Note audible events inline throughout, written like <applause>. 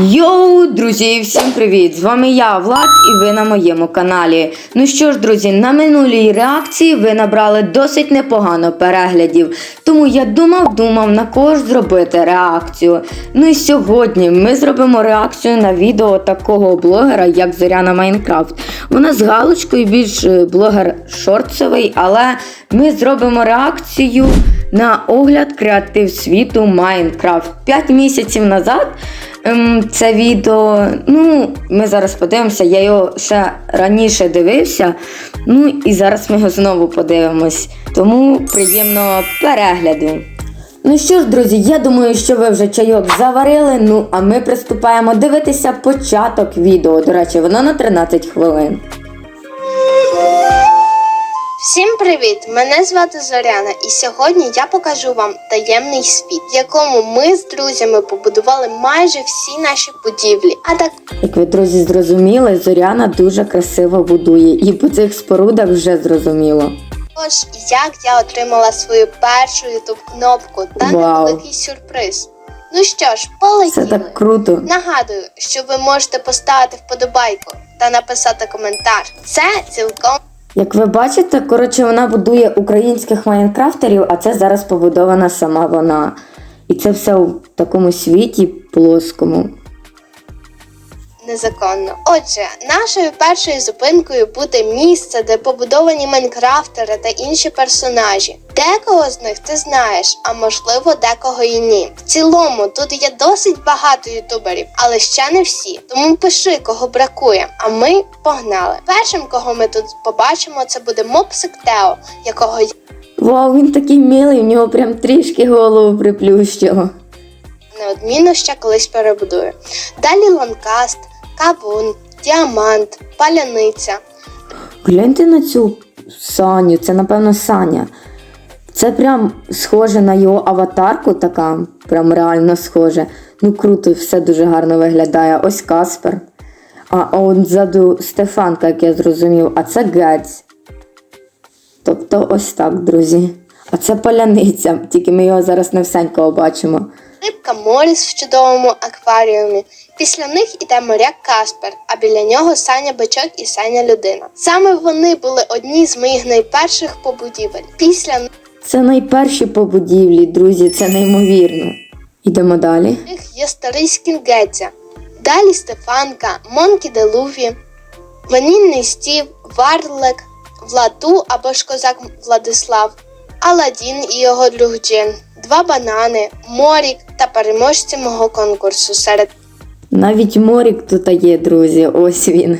Йоу, друзі, всім привіт! З вами я, Влад, і ви на моєму каналі. Ну що ж, друзі, на минулій реакції ви набрали досить непогано переглядів. Тому я думав, думав на кого ж зробити реакцію. Ну і сьогодні ми зробимо реакцію на відео такого блогера, як Зоряна Майнкрафт. Вона з галочкою більш е, блогер шортсовий, але ми зробимо реакцію на огляд креатив світу Майнкрафт. 5 місяців назад. Ем, це відео, ну, ми зараз подивимося, я його ще раніше дивився. Ну і зараз ми його знову подивимось. Тому приємного перегляду. Ну що ж, друзі, я думаю, що ви вже чайок заварили. Ну, а ми приступаємо дивитися початок відео. До речі, воно на 13 хвилин. Всім привіт! Мене звати Зоряна, і сьогодні я покажу вам таємний світ, в якому ми з друзями побудували майже всі наші будівлі. А так Як ви, друзі, зрозуміли, Зоряна дуже красиво будує, і по цих спорудах вже зрозуміло. також як я отримала свою першу ютуб кнопку та Вау. невеликий сюрприз. Ну що ж, Це так круто. Нагадую, що ви можете поставити вподобайку та написати коментар. Це цілком Як ви бачите, коротше, вона будує українських майнкрафтерів, а це зараз побудована сама вона. І це все в такому світі плоскому. Незаконно. Отже, нашою першою зупинкою буде місце, де побудовані майнкрафтери та інші персонажі. Декого з них ти знаєш, а можливо декого і ні. В цілому тут є досить багато ютуберів, але ще не всі. Тому пиши, кого бракує. А ми погнали. Першим, кого ми тут побачимо, це буде мопсик Тео, якого Вау, він такий милий, в нього прям трішки голову приплющило. неодмінно ще колись перебудую. Далі ланкаст, кавун, діамант, паляниця. Гляньте на цю Саню, це напевно Саня. Це прям схоже на його аватарку, така, прям реально схоже. Ну круто, все дуже гарно виглядає. Ось Каспер. А, от ззаду Стефанка, як я зрозумів, а це Гець. Тобто ось так, друзі. А це паляниця, тільки ми його зараз не всенько бачимо. Рибка Моріс в чудовому акваріумі. Після них іде моряк Каспер, а біля нього Саня Бичок і Саня Людина. Саме вони були одні з моїх найперших побудівель. Після Це найперші по будівлі, друзі, це неймовірно. Ідемо далі. них є старий Скінгетця. Далі Стефанка, Монкі де Луфі, Ванільний Стів, Варлек, Владу або ж козак Владислав, Аладдін і його друг Джин, два банани, Морік та переможці мого конкурсу серед Навіть морік тут є, друзі. Ось він.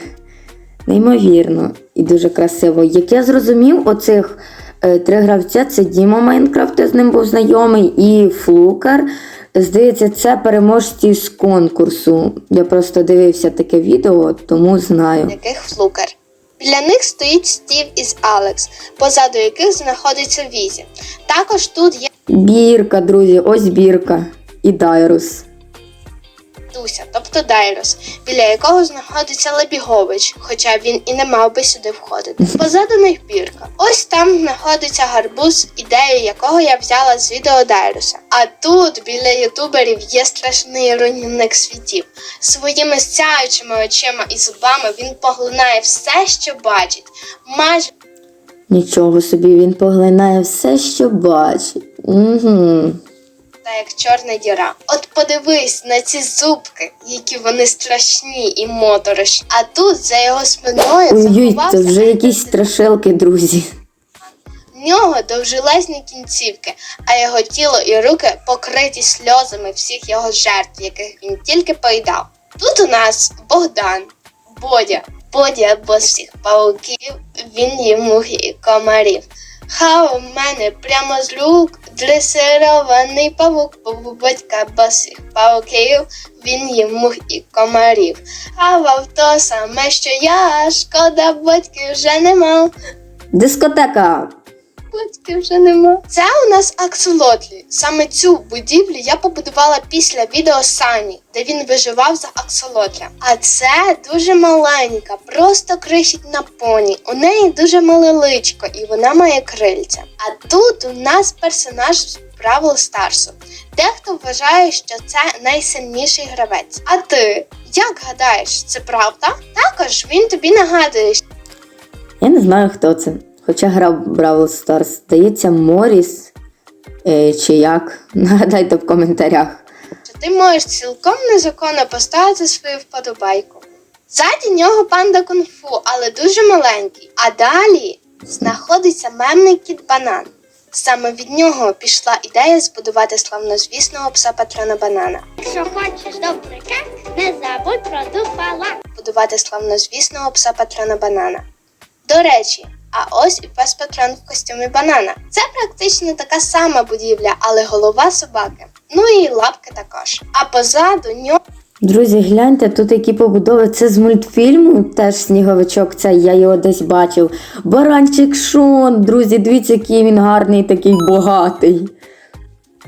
Неймовірно і дуже красиво. Як я зрозумів, оцих е, три гравця це Діма Майнкрафт, я з ним був знайомий, і Флукер. Здається, це переможці з конкурсу. Я просто дивився таке відео, тому знаю. яких флукер. Біля них стоїть Стів із Алекс, позаду яких знаходиться Візі. Також тут є Бірка, друзі, ось бірка. І Дайрус. Дуся, тобто Дайрос, біля якого знаходиться Лебігович, хоча він і не мав би сюди входити. Позаду них бірка. Ось там знаходиться гарбуз, ідею якого я взяла з відео Дайроса. А тут біля ютуберів є страшний руйнівник світів. Своїми сяючими очима і зубами він поглинає все, що бачить. Майже Нічого собі він поглинає все, що бачить. Угу. Та як чорна діра. От подивись на ці зубки, які вони страшні і моторошні. А тут за його спиною Ой-ой, це вже якісь страшилки, друзі. В нього довжелезні кінцівки, а його тіло і руки покриті сльозами всіх його жертв, яких він тільки поїдав. Тут у нас Богдан, Бодя, Бодя бос всіх пауків, він їм мух і комарів. Ха у мене прямо з рук дресирований павук, бо батька босих пауків, він їм мух і комарів. Хавав то саме, що я, шкода батьків вже нема. Дискотека. Батьків вже нема. Це у нас аксолотлі. Саме цю будівлю я побудувала після відео Сані, де він виживав за аксолотля. А це дуже маленька, просто крихітна поні. У неї дуже мале личко, і вона має крильця. А тут у нас персонаж Бравл Старсу. Дехто вважає, що це найсильніший гравець. А ти як гадаєш, це правда? Також він тобі нагадує, Я не знаю, хто це. Хоча грав Бравл Старс. Здається, Моріс е, чи як. <laughs> Нагадайте в коментарях. що ти можеш цілком незаконно поставити свою вподобайку. Ззаді нього панда кунг-фу, але дуже маленький. А далі знаходиться мемний кіт банан. Саме від нього пішла ідея збудувати славнозвісного пса патрона банана. Якщо хочеш добрий кек, не забудь про дупала. Будувати славнозвісного пса патрона банана. До речі, а ось і пес патрон в костюмі банана. Це практично така сама будівля, але голова собаки. Ну і лапки також. А позаду нього Друзі, гляньте, тут які побудови. Це з мультфільму, теж сніговичок, це я його десь бачив. Баранчик Шон, друзі, дивіться, який він гарний, такий багатий.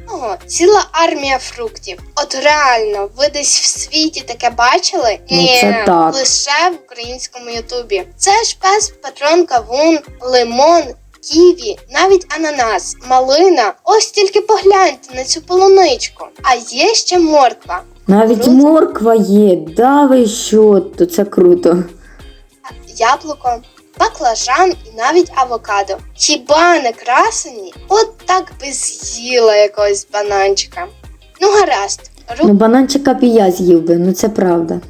Ого, ціла армія фруктів. От реально, ви десь в світі таке бачили? Ну, Ні, так. лише в українському Ютубі. Це ж пес патрон кавун, лимон. Ківі, навіть ананас, малина. Ось тільки погляньте на цю полуничку. А є ще морква, Навіть Круто. морква є, да ви що, то це круто. яблуко, баклажан і навіть авокадо. Хіба не красені? От так би з'їла якогось бананчика. Ну гаразд, Ну, бананчика б і я з'їв би, ну це правда.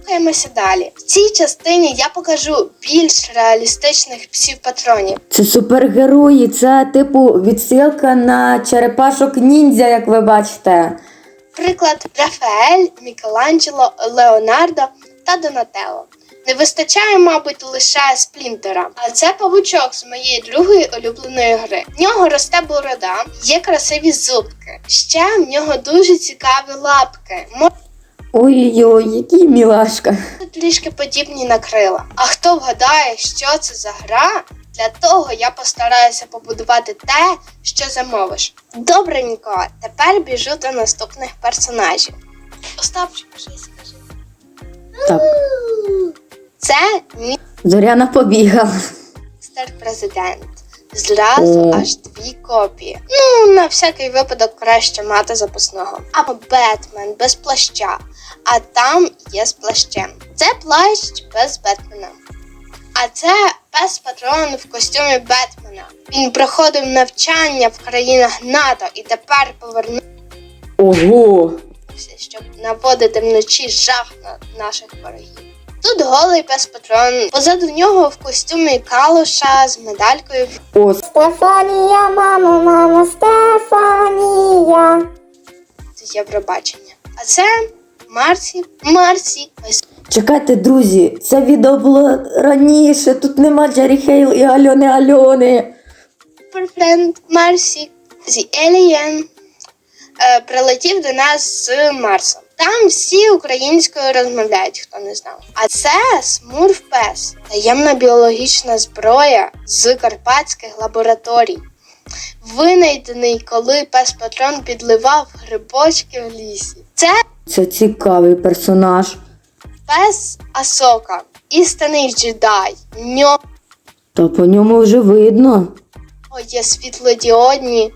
Рухаємося далі. В цій частині я покажу більш реалістичних псів патронів. Це супергерої, це типу відсилка на черепашок ніндзя, як ви бачите. Приклад Рафаель, Мікеланджело, Леонардо та Донателло. Не вистачає, мабуть, лише сплінтера. А це павучок з моєї другої улюбленої гри. В нього росте борода, є красиві зубки. Ще в нього дуже цікаві лапки. Ой-ой-ой, який мілашка. Трішки подібні на крила. А хто вгадає, що це за гра? Для того я постараюся побудувати те, що замовиш. Добренько, тепер біжу до наступних персонажів. Остапчик, щось скажи. Так, Це мій Зоряна побігала. містер президент. Зразу О. аж дві копії. Ну, на всякий випадок краще мати запасного. Або Бетмен без плаща, а там є з плащем. Це плащ без Бетмена. А це пес патрон в костюмі Бетмена. Він проходив навчання в країнах НАТО і тепер повернувся, Ого! щоб наводити вночі жах на наших ворогів. Тут голий пес патрон. Позаду нього в костюмі калуша з медалькою О, Стефанія, мамо, мамо, Стефанія. з Євробачення. А це Марсі. Марсі. Ось чекайте, друзі, це відео було раніше. Тут нема Джері Хейл і Альони Альони. суперфренд Марсі з Елієн е, прилетів до нас з Марсу. Там всі українською розмовляють, хто не знав. А це Смурф Пес, таємна біологічна зброя з карпатських лабораторій. Винайдений, коли пес патрон підливав грибочки в лісі. Це Це цікавий персонаж. пес Асока, істинний джедай. В нього Та по ньому вже видно. є світлодіодні, ні,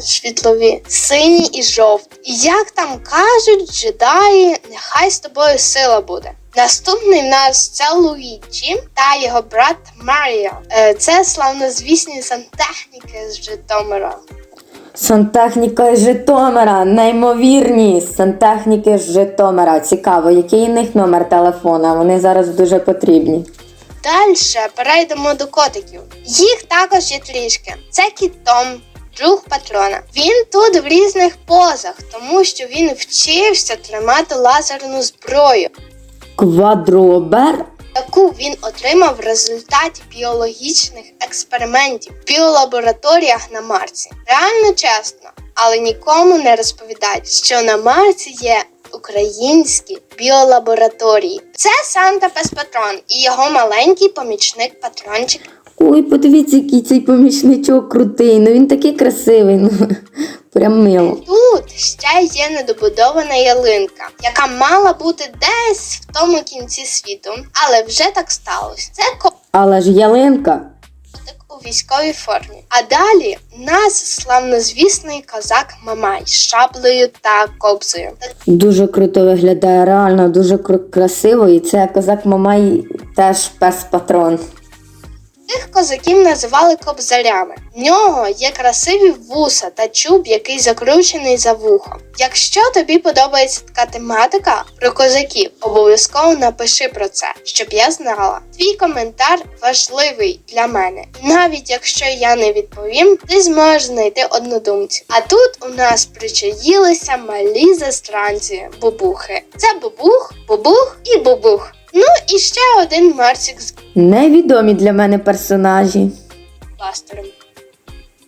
світлові, сині і жовті. І як там кажуть, джедаї, нехай з тобою сила буде. Наступний в нас це Луїджі та його брат Маріо. Е, Це славнозвісні сантехніки з Житомира. Сантехніка з Житомира, неймовірні сантехніки з Житомира. Цікаво, який у них номер телефона. Вони зараз дуже потрібні. Далі перейдемо до котиків. Їх також є трішки. Це кіт Том, друг патрона. Він тут в різних позах, тому що він вчився тримати лазерну зброю, Квадробер. яку він отримав в результаті біологічних експериментів в біолабораторіях на Марсі. Реально чесно, але нікому не розповідають, що на Марсі є. Українські біолабораторії. Це Санта Пес Патрон і його маленький помічник патрончик Ой, подивіться, який цей помічничок крутий. Ну він такий красивий. Ну <laughs> прям мило. Тут ще є недобудована ялинка, яка мала бути десь в тому кінці світу, але вже так сталося. Це Але ж ялинка. у військовій формі. А далі нас славнозвісний козак Мамай з шаблею та кобзою. Дуже круто виглядає, реально дуже красиво. І це козак Мамай теж пес патрон. Тих козаків називали кобзарями. В нього є красиві вуса та чуб, який закручений за вухом. Якщо тобі подобається така тематика про козаків, обов'язково напиши про це, щоб я знала. Твій коментар важливий для мене. Навіть якщо я не відповім, ти зможеш знайти однодумців. А тут у нас причаїлися малі застранці бубухи. Це бубух, бубух і бубух. Ну і ще один Марсик з Невідомі для мене персонажі. бластером.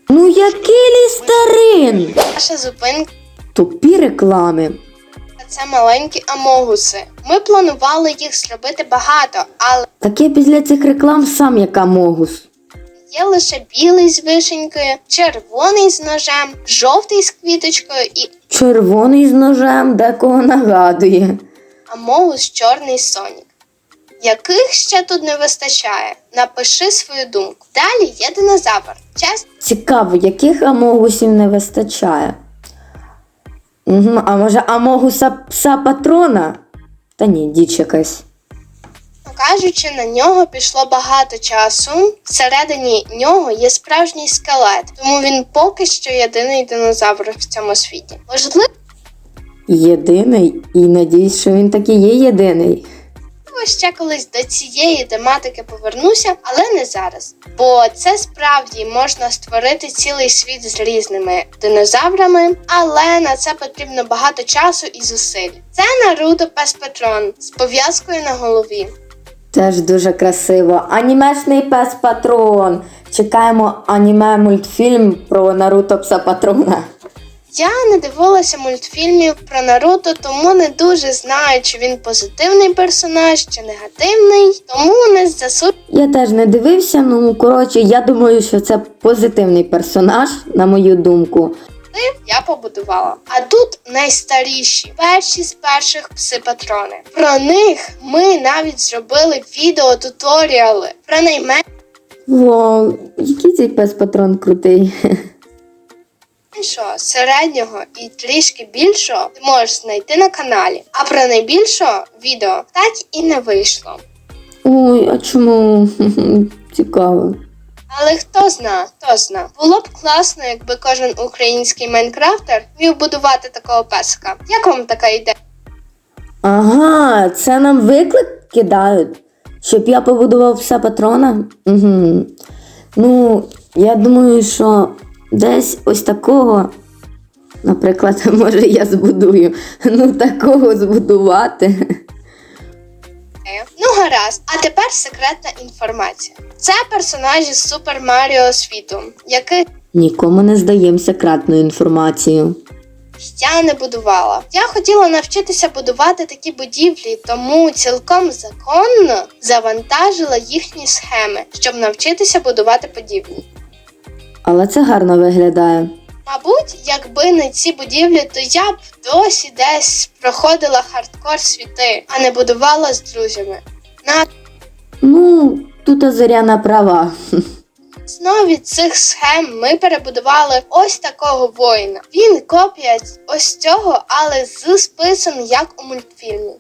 Ну який лістерин! Наша зупинка Тупі реклами. це маленькі амогуси. Ми планували їх зробити багато, але Так я після цих реклам сам як амогус. є лише білий з вишенькою, червоний з ножем, жовтий з квіточкою і Червоний з ножем декого нагадує. амогус чорний сонік. Яких ще тут не вистачає? Напиши свою думку. Далі є динозавр. Чесно, Цікаво, яких амогусів не вистачає. Угу, а може амогуса пса патрона? Та ні, діч якась. кажучи, на нього пішло багато часу. Всередині нього є справжній скелет, тому він поки що єдиний динозавр в цьому світі. Можливо. Єдиний, і надіюсь, що він таки є єдиний. Можливо, ще колись до цієї тематики повернуся, але не зараз. Бо це справді можна створити цілий світ з різними динозаврами, але на це потрібно багато часу і зусиль. Це Наруто Пес Патрон з пов'язкою на голові. Теж дуже красиво. Анімешний пес патрон. Чекаємо аніме мультфільм про Наруто пса патрона. Я не дивилася мультфільмів про Наруто, тому не дуже знаю, чи він позитивний персонаж, чи негативний, тому не засуджую. Я теж не дивився, ну коротше, я думаю, що це позитивний персонаж, на мою думку. я побудувала. А тут найстаріші, перші з перших пси патрони. Про них ми навіть зробили відео-туторіали. Про найменшого Вау, який цей пес патрон крутий. <laughs> середнього і трішки більшого ти можеш знайти на каналі. А про найбільшого відео так і не вийшло. Ой, а чому? <laughs> Цікаво. Але хто зна, хто зна. Було б класно, якби кожен український майнкрафтер міг будувати такого песика. Як вам така ідея? Ага, це нам виклик кидають, щоб я побудував пса патрона. Угу. Ну, я думаю, що десь ось такого, наприклад, <laughs> може я збудую. Ну, такого збудувати. Ну гаразд, а тепер секретна інформація. Це персонажі з Супер Маріо світу, яких Нікому не здаємо секретну інформацію. я не будувала. Я хотіла навчитися будувати такі будівлі, тому цілком законно завантажила їхні схеми, щоб навчитися будувати будівлі. Але це гарно виглядає. Мабуть, якби не ці будівлі, то я б досі десь проходила хардкор світи, а не будувала з друзями. На Ну, тут Азоряна права. основі цих схем ми перебудували ось такого воїна. Він копія ось цього, але з списом як у мультфільмі.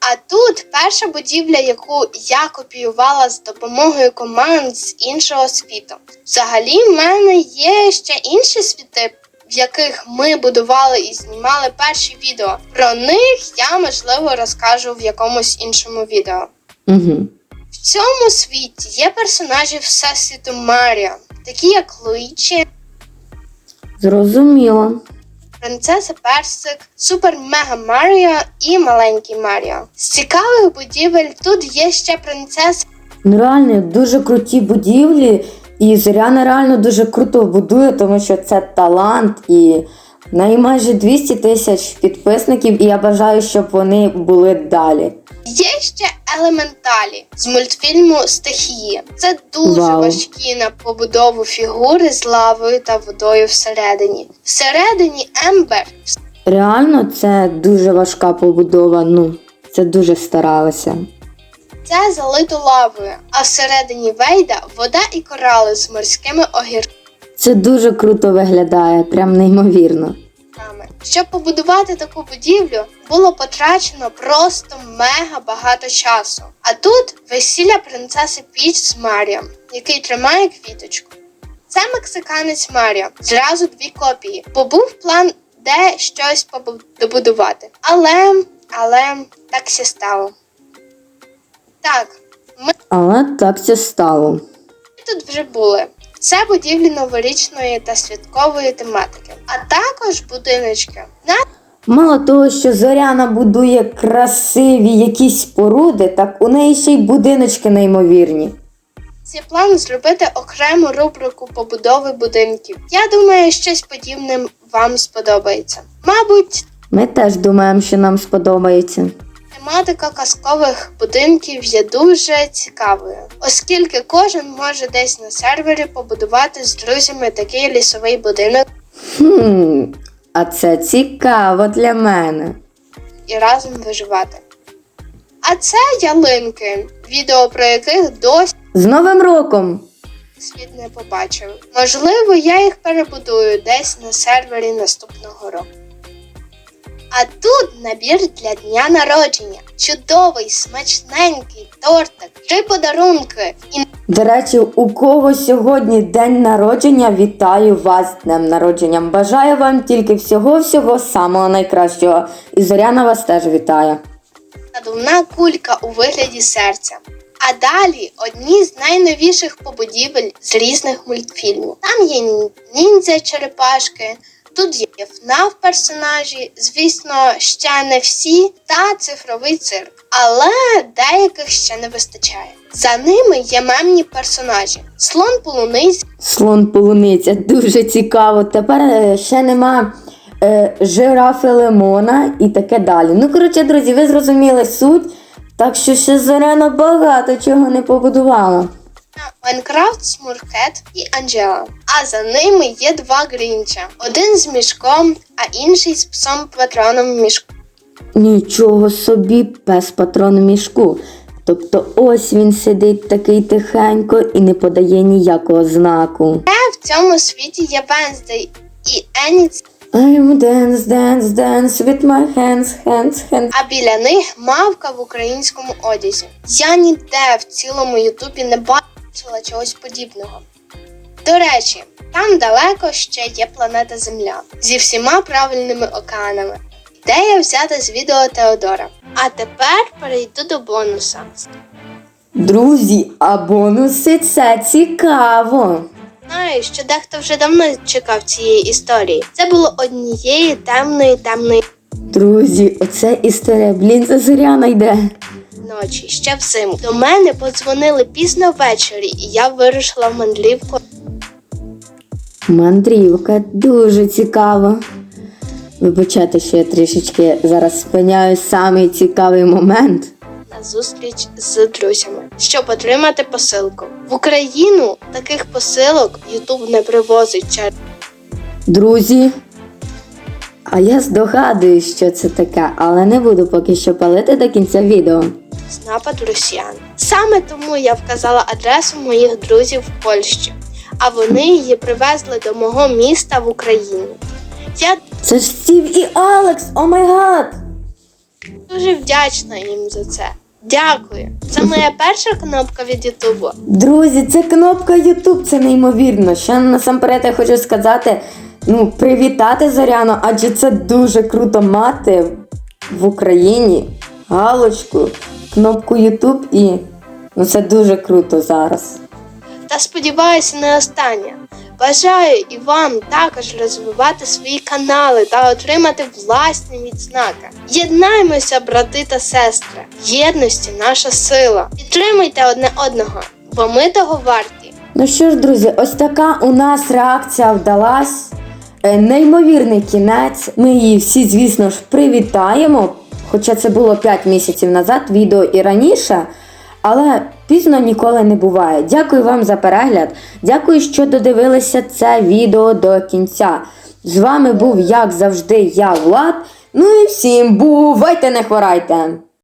А тут перша будівля, яку я копіювала з допомогою команд з іншого світу. Взагалі, в мене є ще інші світи, в яких ми будували і знімали перші відео. Про них я можливо розкажу в якомусь іншому відео. Угу. В цьому світі є персонажі Всесвіту Маріо, такі як Луїчі, Зрозуміло. Принцеса Персик, Супер Мега Маріо і Маленький Маріо. З цікавих будівель тут є ще принцеса Ну реально дуже круті будівлі, і Зоряна реально дуже круто будує, тому що це талант і в неї майже 200 тисяч підписників, і я бажаю, щоб вони були далі. Є ще елементалі з мультфільму Стихії. Це дуже Вау. важкі на побудову фігури з лавою та водою всередині. Всередині Ембер Реально, це дуже важка побудова. Ну, це дуже старалися. Це залито лавою, а всередині Вейда вода і корали з морськими огірками. Це дуже круто виглядає, прям неймовірно. Щоб побудувати таку будівлю, було потрачено просто мега багато часу. А тут весілля принцеси Піч з Маріо, який тримає квіточку. Це мексиканець Маріо, зразу дві копії, бо був план, де щось добудувати. Але, але так все стало. Так, ми Але так це стало. Ми тут вже були. Це будівлі новорічної та святкової тематики, а також будиночки. Мало того, що Зоряна будує красиві якісь споруди, так у неї ще й будиночки неймовірні. Є план зробити окрему рубрику побудови будинків. Я думаю, щось подібне вам сподобається. Мабуть, Ми теж думаємо, що нам сподобається. Тематика казкових будинків є дуже цікавою, оскільки кожен може десь на сервері побудувати з друзями такий лісовий будинок Хм, а це цікаво для мене. і разом виживати. А це ялинки, відео про яких досі З Новим роком! світ не побачив. Можливо, я їх перебудую десь на сервері наступного року. А тут набір для дня народження. Чудовий, смачненький тортик, три подарунки і До речі, у кого сьогодні день народження, вітаю вас з днем народження. Бажаю вам тільки всього-всього самого найкращого. І Зоряна вас теж вітає. надувна кулька у вигляді серця. А далі одні з найновіших побудівель з різних мультфільмів. Там є ніндзя черепашки, тут є ФНАФ персонажі, звісно, ще не всі, та цифровий цирк. Але деяких ще не вистачає. За ними є мемні персонажі: слон полуниць, Слон полуниця, дуже цікаво. Тепер е, ще нема е, жирафи лимона і таке далі. Ну, коротше, друзі, ви зрозуміли суть. Так що ще Зоряна багато чого не побудувала. Майнкрафт, Смуркет і Анджела. А за ними є два грінча: один з мішком, а інший з псом патроном в мішку. Нічого собі, пес патрон у мішку. Тобто ось він сидить такий тихенько і не подає ніякого знаку. Ще в цьому світі є Венздей і Еніц, I'm dance, dance, dance with my hands, hands, hands. а біля них мавка в українському одязі. Я ніде в цілому Ютубі не бачила чогось подібного. До речі, там далеко ще є планета Земля зі всіма правильними океанами. Ідея взята з відео Теодора. А тепер перейду до бонуса. Друзі, а бонуси це цікаво. Знаю, що дехто вже давно чекав цієї історії. Це було однієї темної темної Друзі, оце історія, блін, це Зоряна йде. Ночі, ще взимку. До мене подзвонили пізно ввечері, і я вирушила в мандрівку Мандрівка дуже цікаво. Вибачайте, що я трішечки зараз спиняю самий цікавий момент. на зустріч з друзями, щоб отримати посилку. В Україну таких посилок Ютуб не привозить через Друзі. А я здогадуюсь, що це таке, але не буду поки що палити до кінця відео. Напад росіян. Саме тому я вказала адресу моїх друзів в Польщі, а вони її привезли до мого міста в Україну. Я Це ж Стів і Алекс, о май гад! дуже вдячна їм за це. Дякую. Це моя <laughs> перша кнопка від Ютубу. Друзі, це кнопка YouTube, це неймовірно. Ще насамперед я хочу сказати, ну, привітати Зоряну, адже це дуже круто мати в Україні галочку, кнопку YouTube і ну, це дуже круто зараз. Та сподіваюся, не останнє. Бажаю і вам також розвивати свої канали та отримати власні відзнаки. Єднаймося, брати та сестри. Єдності наша сила. Підтримуйте одне одного, бо ми того варті. Ну що ж, друзі, ось така у нас реакція вдалась. Е, Неймовірний кінець. Ми її всі, звісно ж, привітаємо. Хоча це було 5 місяців назад, відео і раніше. Але пізно ніколи не буває. Дякую вам за перегляд. Дякую, що додивилися це відео до кінця. З вами був, як завжди, я Влад. Ну і всім бувайте, не хворайте!